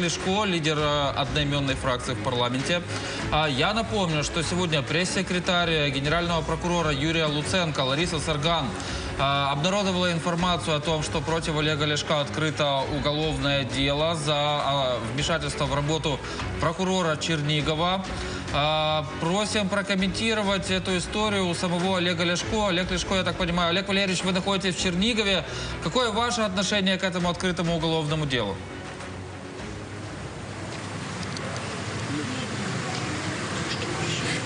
Олег Лешко, лидер э, одноименной фракции в парламенте. А Я напомню, что сегодня пресс-секретарь генерального прокурора Юрия Луценко Лариса Сарган а, обнародовала информацию о том, что против Олега Ляшка открыто уголовное дело за вмешательство в работу прокурора Чернигова. Просим прокомментировать эту историю у самого Олега Ляшко. Олег Ляшко, я так понимаю, Олег Валерьевич, вы находитесь в Чернигове. Какое ваше отношение к этому открытому уголовному делу?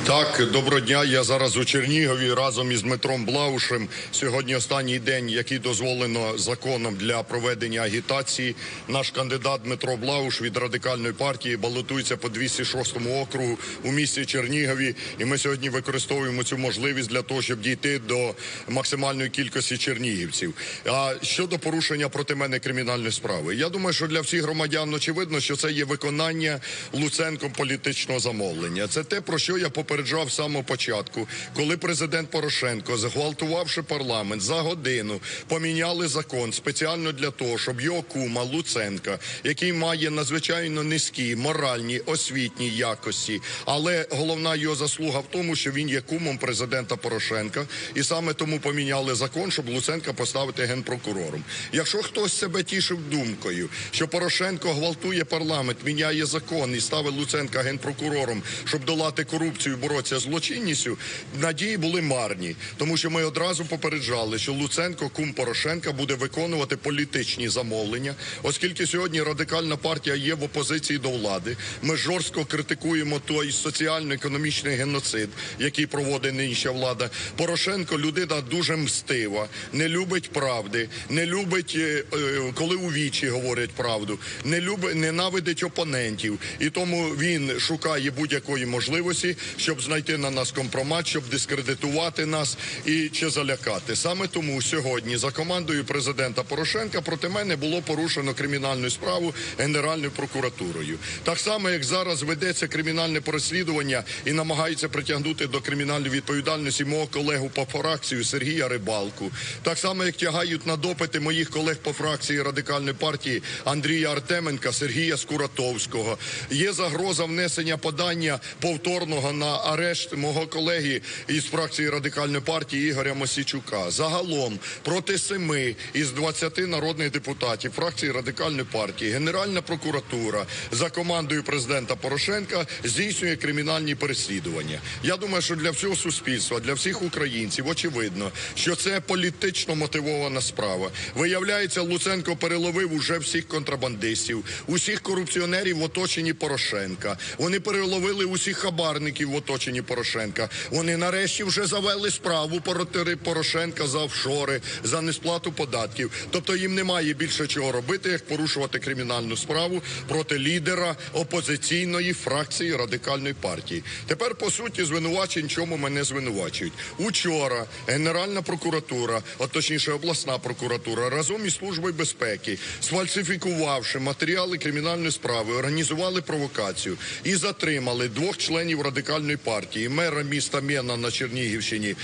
Так, доброго дня. Я зараз у Чернігові разом із Дмитром Блаушем. Сьогодні останній день, який дозволено законом для проведення агітації. Наш кандидат Дмитро Блауш від радикальної партії балотується по 206 округу у місті Чернігові. І ми сьогодні використовуємо цю можливість для того, щоб дійти до максимальної кількості чернігівців. А щодо порушення проти мене кримінальної справи, я думаю, що для всіх громадян очевидно, що це є виконання Луценком політичного замовлення. Це те, про що я попереджав з самого початку, коли президент Порошенко, зґвалтувавши парламент за годину, поміняли закон спеціально для того, щоб його кума Луценка, який має надзвичайно низькі моральні освітні якості, але головна його заслуга в тому, що він є кумом президента Порошенка, і саме тому поміняли закон, щоб Луценка поставити генпрокурором. Якщо хтось себе тішив думкою, що Порошенко гвалтує парламент, міняє закон і ставить Луценка генпрокурором, щоб долати корупцію, боротися з злочинністю, надії були марні, тому що ми одразу попереджали, що Луценко, кум Порошенка, буде виконувати політичні замовлення, оскільки сьогодні радикальна партія є в опозиції до влади. Ми жорстко критикуємо той соціально-економічний геноцид, який проводить нинішня влада. Порошенко людина дуже мстива, не любить правди, не любить, е, е, коли у вічі говорять правду, не любить, ненавидить опонентів, і тому він шукає будь-якої можливості, щоб знайти на нас компромат, щоб дискредитувати нас і чи залякати. Саме тому сьогодні за командою президента Порошенка проти мене було порушено кримінальну справу Генеральною прокуратурою. Так само, як зараз ведеться кримінальне переслідування і намагається притягнути до кримінальної відповідальності мого колегу по фракцію Сергія Рибалку. Так само, як тягають на допити моїх колег по фракції радикальної партії Андрія Артеменка, Сергія Скуратовського. Є загроза внесення подання повторного на арешт мого колеги із фракції радикальної партії Ігоря Мосійчука. Загалом проти семи із 20 народних депутатів фракції радикальної партії Генеральна прокуратура за командою президента Порошенка здійснює кримінальні переслідування. Я думаю, що для всього суспільства, для всіх українців очевидно, що це політично мотивована справа. Виявляється, Луценко переловив уже всіх контрабандистів, усіх корупціонерів в оточенні Порошенка. Вони переловили усіх хабарників в оточенні Порошенка. Вони нарешті вже завели справу проти Порошенка за офшори, за несплату податків. Тобто їм немає більше чого робити, як порушувати кримінальну справу проти лідера опозиційної фракції радикальної партії. Тепер по суті звинувачень, чому мене звинувачують. Учора Генеральна прокуратура, от точніше обласна прокуратура, разом із службою безпеки, сфальсифікувавши матеріали кримінальної справи, організували провокацію і затримали двох членів радикальної партії, мера міста Мена на Чернігівщині,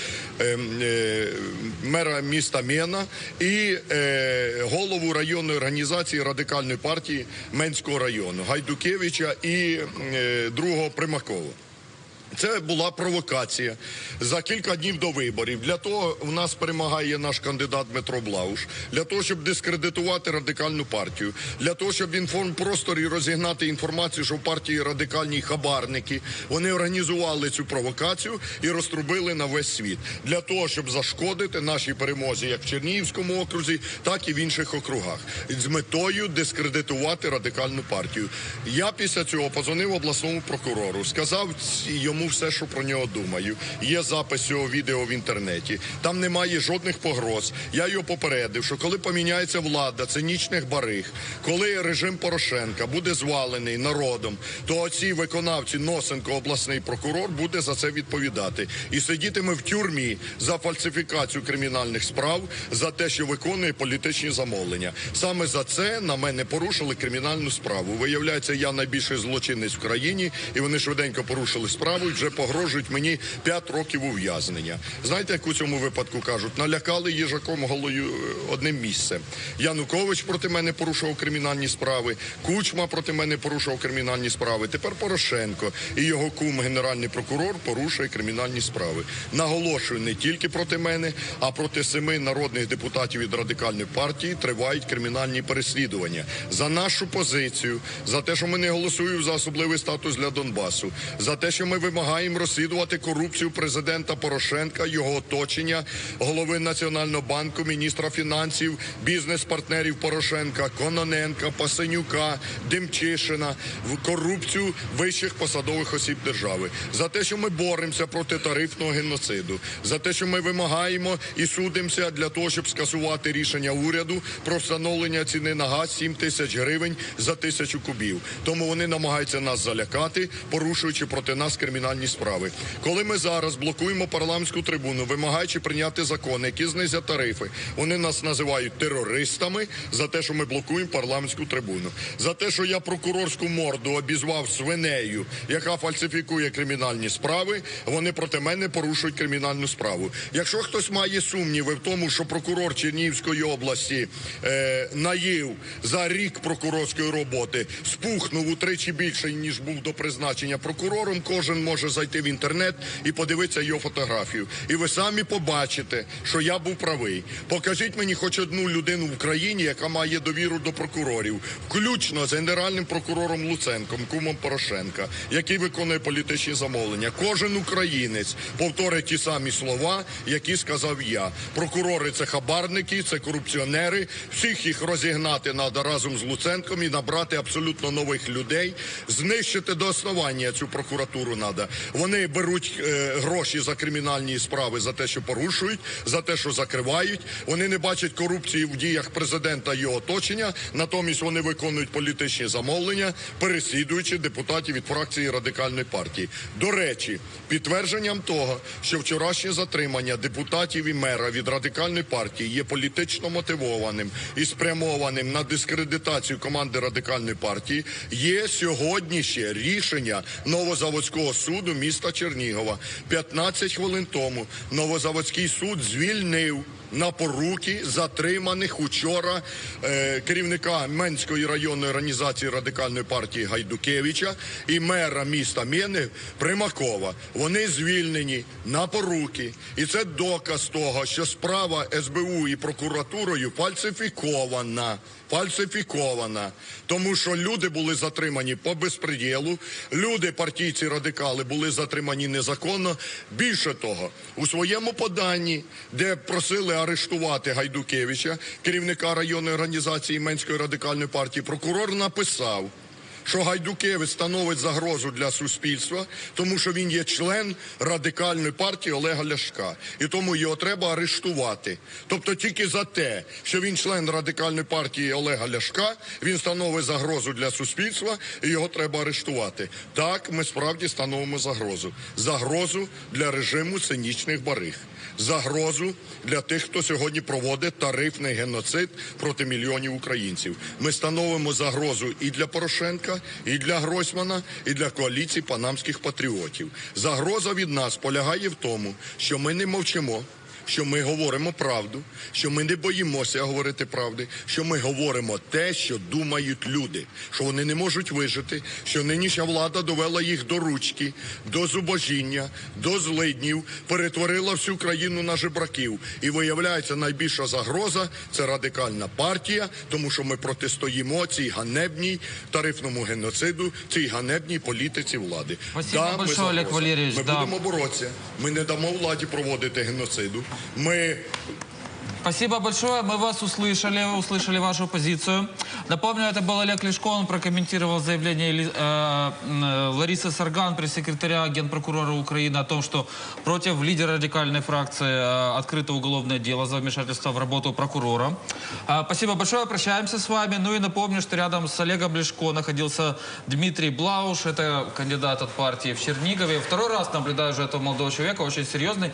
е, е, мера міста Мена і е, голову районної організації радикальної партії Менського району Гайдукевича і е, другого Примакова. Це була провокація за кілька днів до виборів. Для того в нас перемагає наш кандидат Дмитро Блауш, для того, щоб дискредитувати радикальну партію, для того, щоб в інформпросторі розігнати інформацію, що в партії радикальні хабарники. Вони організували цю провокацію і розтрубили на весь світ для того, щоб зашкодити нашій перемозі, як в Чернігівському окрузі, так і в інших округах, з метою дискредитувати радикальну партію. Я після цього позвонив обласному прокурору, сказав йому все, що про нього думаю. Є запис цього відео в інтернеті. Там немає жодних погроз. Я його попередив, що коли поміняється влада цинічних бариг, коли режим Порошенка буде звалений народом, то оці виконавці Носенко, обласний прокурор, буде за це відповідати і сидітиме в тюрмі за фальсифікацію кримінальних справ, за те, що виконує політичні замовлення. Саме за це на мене порушили кримінальну справу. Виявляється, я найбільший злочинець в країні, і вони швиденько порушили справу планують, вже погрожують мені 5 років ув'язнення. Знаєте, як у цьому випадку кажуть? Налякали їжаком голою е, одним місцем. Янукович проти мене порушував кримінальні справи, Кучма проти мене порушував кримінальні справи. Тепер Порошенко і його кум, генеральний прокурор, порушує кримінальні справи. Наголошую, не тільки проти мене, а проти семи народних депутатів від радикальної партії тривають кримінальні переслідування за нашу позицію, за те, що ми не голосуємо за особливий статус для Донбасу, за те, що ми вимагаємо розслідувати корупцію президента Порошенка, його оточення, голови Національного банку, міністра фінансів, бізнес-партнерів Порошенка, Кононенка, Пасенюка, Демчишина, корупцію вищих посадових осіб держави, за те, що ми боремося проти тарифного геноциду, за те, що ми вимагаємо і судимося для того, щоб скасувати рішення уряду про встановлення ціни на газ 7 тисяч гривень за тисячу кубів. Тому вони намагаються нас залякати, порушуючи проти нас кримінальні справи. Коли ми зараз блокуємо парламентську трибуну, вимагаючи прийняти закони, які знизять тарифи, вони нас називають терористами за те, що ми блокуємо парламентську трибуну, за те, що я прокурорську морду обізвав свинею, яка фальсифікує кримінальні справи. Вони проти мене порушують кримінальну справу. Якщо хтось має сумніви в тому, що прокурор Чернігівської області е, наїв за рік прокурорської роботи, спухнув утричі більше ніж був до призначення прокурором. Кожен може зайти в інтернет і подивитися його фотографію. І ви самі побачите, що я був правий. Покажіть мені хоч одну людину в Україні, яка має довіру до прокурорів, включно з генеральним прокурором Луценком, кумом Порошенка, який виконує політичні замовлення. Кожен українець повторить ті самі слова, які сказав я. Прокурори це хабарники, це корупціонери. Всіх їх розігнати треба разом з Луценком і набрати абсолютно нових людей, знищити до основання цю прокуратуру треба. Вони беруть е, гроші за кримінальні справи за те, що порушують, за те, що закривають. Вони не бачать корупції в діях президента і його оточення. Натомість вони виконують політичні замовлення, переслідуючи депутатів від фракції радикальної партії. До речі, підтвердженням того, що вчорашнє затримання депутатів і мера від радикальної партії є політично мотивованим і спрямованим на дискредитацію команди радикальної партії, є сьогодні рішення Новозаводського суду міста Чернігова. 15 хвилин тому Новозаводський суд звільнив на поруки затриманих учора е, керівника Менської районної організації радикальної партії Гайдукевича і мера міста Мєни Примакова. Вони звільнені на поруки, і це доказ того, що справа СБУ і прокуратурою фальсифікована. Фальсифікована, тому що люди були затримані по безпреділу, люди, партійці радикали, були затримані незаконно. Більше того, у своєму поданні, де просили арештувати Гайдукевича, керівника районної організації Менської радикальної партії, прокурор написав. Що Гайдукевич становить загрозу для суспільства, тому що він є член радикальної партії Олега Ляшка, і тому його треба арештувати. Тобто тільки за те, що він член радикальної партії Олега Ляшка, він становить загрозу для суспільства, і його треба арештувати. Так, ми справді становимо загрозу. Загрозу для режиму цинічних бариг, загрозу для тих, хто сьогодні проводить тарифний геноцид проти мільйонів українців. Ми становимо загрозу і для Порошенка, і для Гройсмана, і для коаліції панамських патріотів. Загроза від нас полягає в тому, що ми не мовчимо. Що ми говоримо правду, що ми не боїмося говорити правди, що ми говоримо те, що думають люди, що вони не можуть вижити, що нинішня влада довела їх до ручки, до зубожіння, до злиднів, перетворила всю країну на жебраків. І виявляється, найбільша загроза це радикальна партія, тому що ми протистоїмо цій ганебній тарифному геноциду, цій ганебній політиці влади. Спасибо ми большое, Олег. Валерійович, Ми да. будемо боротися. Ми не дамо владі проводити геноциду. Ми Спасибо большое. Мы вас услышали, услышали вашу позицию. Напомню, это был Олег Лешко. Он прокомментировал заявление э, м, Ларисы Сарган, пресс-секретаря Генпрокурора Украины, о том, что против лидера радикальной фракции э, открыто уголовное дело за вмешательство в работу прокурора. А, Спасибо большое. Прощаемся с вами. Ну и напомню, что рядом с Олегом Лешко находился Дмитрий Блауш. Это кандидат от партии в Чернигове. Второй раз наблюдаю уже этого молодого человека, очень серьезный.